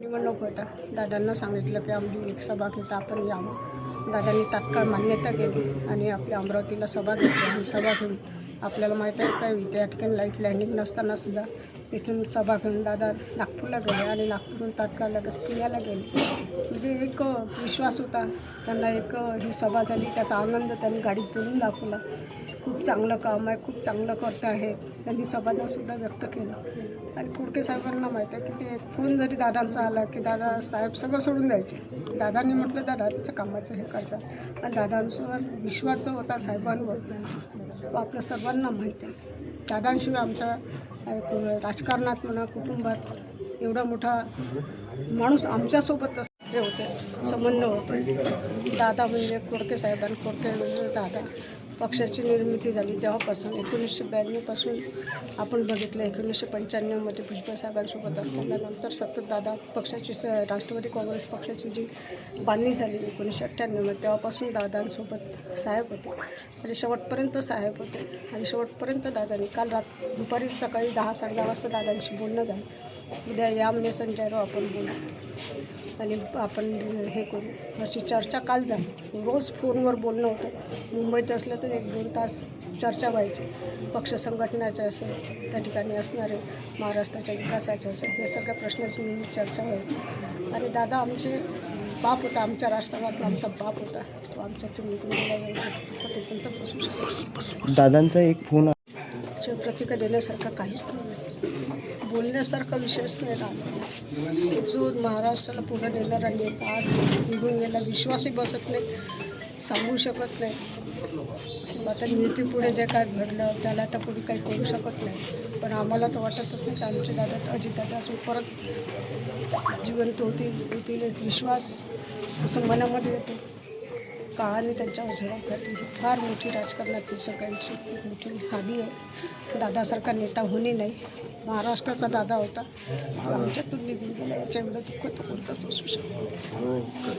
निवडणूक होता. दादांना सांगितलं की आमची एक सभा घेता आपण यावं दादांनी तात्काळ मान्यता केली आणि आपल्या अमरावतीला सभा घेतली. आणि सभा घेऊन आपल्याला माहीत आहे का? त्या ठिकाणी लाइट लँडिंग नसताना सुद्धा इथून सभा घेऊन दादा नागपूरला गेले आणि नागपूरहून तात्काळ लगेच पुण्याला गेले. म्हणजे एक विश्वास होता. त्यांना एक ही सभा झाली. त्याचा आनंद त्यांनी गाडीत बोलून दाखवला. खूप चांगलं काम आहे. खूप चांगलं करत आहे. त्यांनी समाजासुद्धा व्यक्त केलं. आणि कुडके साहेबांना माहीत आहे की ते फोन जरी दादांचा आला की दादा साहेब सगळं सोडून द्यायचे. दादांनी म्हटलं दादा तिचं कामाचं हे करायचं आणि दादांसोबत विश्वास होता साहेबांवर आपल्या सर्वांना माहीत आहे. दादांशिवाय आमच्या राजकारणात म्हणा कुटुंबात एवढा मोठा माणूस आमच्यासोबत हे होते संबंध होते. दादा म्हणजे कोडके साहेबांनी कोडके म्हणजे दादा. पक्षाची निर्मिती झाली तेव्हापासून. एकोणीसशे ब्याण्णवपासून आपण बघितलं एकोणीसशे पंच्याण्णवमध्ये भुजबळ साहेबांसोबत असताना नंतर सतत दादा पक्षाची स राष्ट्रवादी काँग्रेस पक्षाची जी बांधणी झाली एकोणीसशे अठ्ठ्याण्णवमध्ये तेव्हापासून दादांसोबत साहेब होते. आणि शेवटपर्यंत साहेब होते. आणि शेवटपर्यंत दादांनी काल रात दुपारी सकाळी दहा साडे दहा वाजता दादांशी बोलणं झालं. उद्या या मेसेंजरवर आपण बोलू. आणि आपण हे करू. अशी चर्चा काल झाली. रोज फोनवर बोलणं होतं. मुंबईत असलं तर एक दोन तास चर्चा व्हायची. पक्ष संघटनाचे असेल त्या ठिकाणी असणारे महाराष्ट्राच्या विकासाचे असेल हे सगळ्या प्रश्नाची नेहमी चर्चा व्हायची. आणि दादा आमचे बाप होता. आमच्या राष्ट्रवादला आमचा बाप होता. तो आमच्यातून निघून गेला एवढं तो कोणताच असू शकतो. दादांचा एक फोन प्रतिका देण्यासारखं काहीच नाही. बोलण्यासारखा विषयच नाही राहिला जो महाराष्ट्राला पुढे देणारा नेता आज निघून गेला. विश्वासही बसत नाही. सांगू शकत नाही. आता नीतीपुढे जे काय घडलं त्याला आता पुढे काही करू शकत नाही. पण आम्हाला तर वाटतच नाही की आमचे दादा अजितदादा जो परत जिवंत होतील होतील. एक विश्वास असं मनामध्ये येतो. काळाने त्यांच्या झडप घातली ही फार मोठी राजकारणातली सगळ्यांची खूप मोठी हानी आहे. दादासारखा नेता होणे नाही. महाराष्ट्राचा दादा होता. आमच्यातून निघून गेला. याच्या एवढं दुःख तर कोणतंच असू शकतो